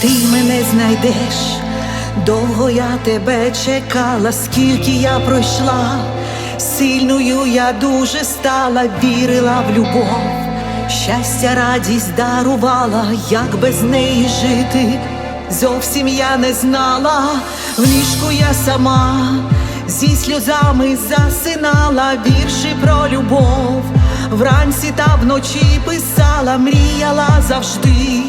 ти мене знайдеш, довго я тебе чекала, скільки я пройшла, сильною я дуже стала, вірила в любов, щастя, радість дарувала, як без неї жити. Зовсім я не знала, в ліжку я сама зі сльозами засинала вірші про любов. Вранці та вночі писала, мріяла завжди,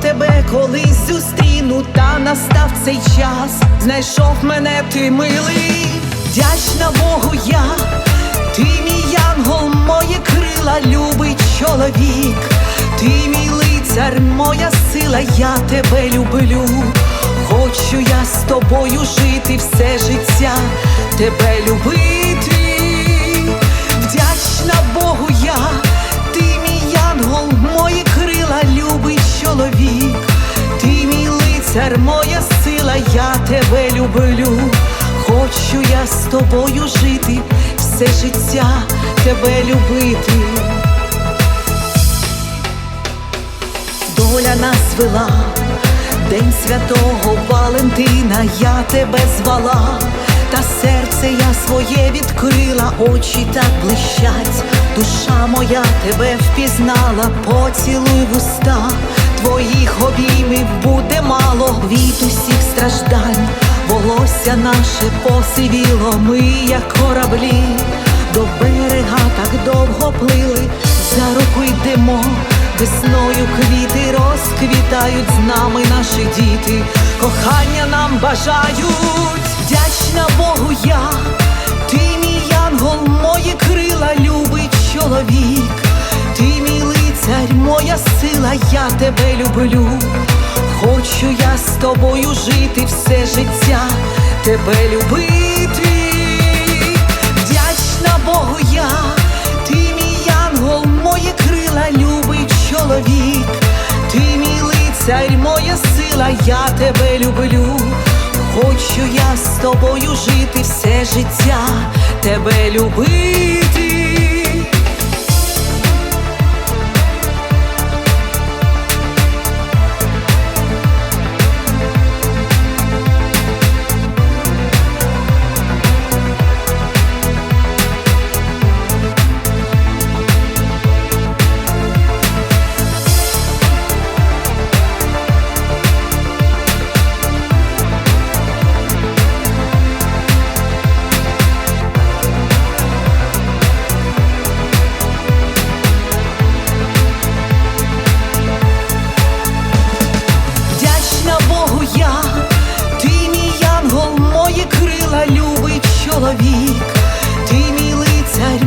тебе колись зустріну, та настав цей час, знайшов мене ти милий, вдячна Богу я, ти мій янгол, моє крила, любий чоловік, ти мій лицар, моя сила, я тебе люблю. Хочу я з тобою жити все життя, тебе любити. Вдячна Богу я, ти мій янгол, мої лицар, моя сила, я тебе люблю. Хочу я з тобою жити, все життя тебе любити. Доля нас вела, День святого Валентина, я тебе звала, та серце я своє відкрила, очі так блищать, душа моя тебе впізнала, поцілуй в уста, твоїх обіймів буде від усіх страждань, волосся наше посивіло, ми, як кораблі, до берега так довго плили, за руку йдемо. Весною квіти розквітають з нами наші діти, кохання нам бажають, вдячна Богу я, ти мій янгол, мої крила, любий чоловік, ти мій лицар, моя сила, я тебе люблю. Хочу я з тобою жити все життя, тебе любити, вдячна Богу я, ти мій янгол, мої крила, любий чоловік, ти мій лицар, моя сила, я тебе люблю. Хочу я з тобою жити все життя, тебе любити.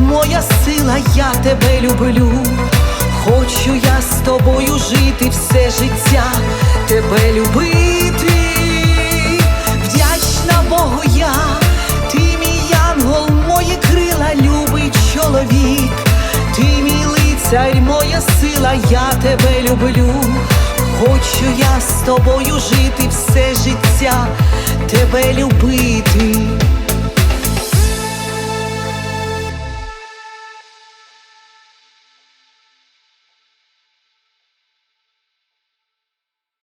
Моя сила, я тебе люблю. Хочу я з тобою жити все життя, тебе любити. Вдячна Богу я, ти мій янгол, мої крила, любий чоловік, ти мій лицар, моя сила, я тебе люблю. Хочу я з тобою жити все життя, тебе любити.